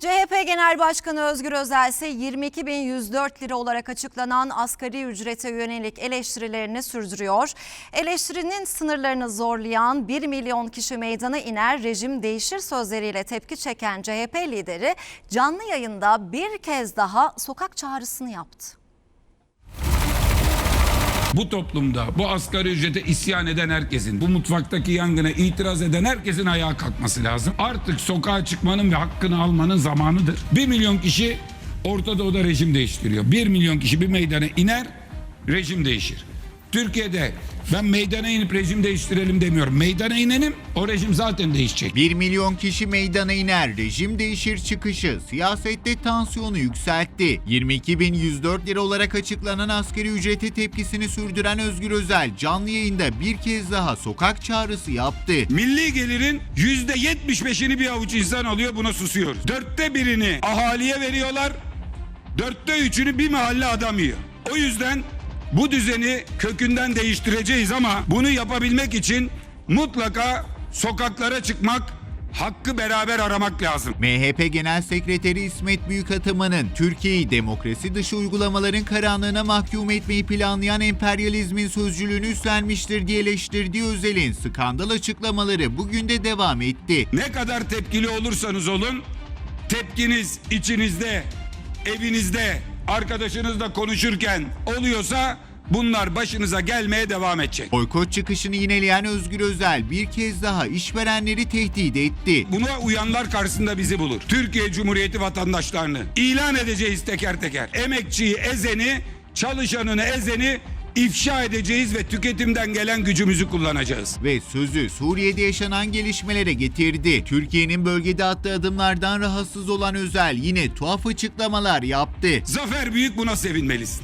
CHP Genel Başkanı Özgür Özel ise 22.104 lira olarak açıklanan asgari ücrete yönelik eleştirilerini sürdürüyor. Eleştirinin sınırlarını zorlayan 1 milyon kişi meydana iner rejim değişir sözleriyle tepki çeken CHP lideri canlı yayında bir kez daha sokak çağrısını yaptı. Bu toplumda bu asgari ücrete isyan eden herkesin, bu mutfaktaki yangına itiraz eden herkesin ayağa kalkması lazım. Artık sokağa çıkmanın ve hakkını almanın zamanıdır. 1 milyon kişi Orta Doğu'da rejim değiştiriyor. 1 milyon kişi bir meydana iner, rejim değişir. Türkiye'de ben meydana inip rejim değiştirelim demiyorum. Meydana inenim, o rejim zaten değişecek. 1 milyon kişi meydana iner, rejim değişir çıkışı siyasette tansiyonu yükseltti. 22.104 lira olarak açıklanan asgari ücrete tepkisini sürdüren Özgür Özel canlı yayında bir kez daha sokak çağrısı yaptı. Milli gelirin yüzde yetmiş beşini bir avuç insan alıyor buna susuyoruz. Dörtte birini ahaliye veriyorlar. Dörtte üçünü bir mahalle adam yiyor. O yüzden bu düzeni kökünden değiştireceğiz ama bunu yapabilmek için mutlaka sokaklara çıkmak, hakkı beraber aramak lazım. MHP Genel Sekreteri İsmet Büyükataman'ın Türkiye'yi demokrasi dışı uygulamaların karanlığına mahkum etmeyi planlayan emperyalizmin sözcülüğünü üstlenmiştir diye eleştirdiği Özel'in skandal açıklamaları bugün de devam etti. Ne kadar tepkili olursanız olun, tepkiniz içinizde, evinizde, arkadaşınızla konuşurken oluyorsa bunlar başınıza gelmeye devam edecek. Boykot çıkışını yineleyen Özgür Özel bir kez daha işverenleri tehdit etti. Buna uyanlar karşısında bizi bulur. Türkiye Cumhuriyeti vatandaşlarını ilan edeceğiz teker teker. Emekçiyi ezeni, çalışanını ezeni ifşa edeceğiz ve tüketimden gelen gücümüzü kullanacağız. Ve sözü Suriye'de yaşanan gelişmelere getirdi. Türkiye'nin bölgede attığı adımlardan rahatsız olan Özel yine tuhaf açıklamalar yaptı. Zafer Büyük buna sevinmelisin.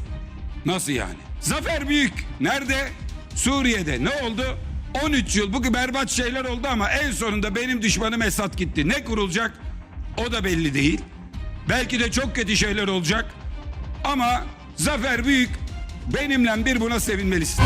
Nasıl yani? Zafer Büyük nerede? Suriye'de. Ne oldu? 13 yıl. Bugün berbat şeyler oldu ama en sonunda benim düşmanım Esad gitti. Ne kurulacak? O da belli değil. Belki de çok kötü şeyler olacak. Ama Zafer Büyük benimle bir buna sevinmelisin.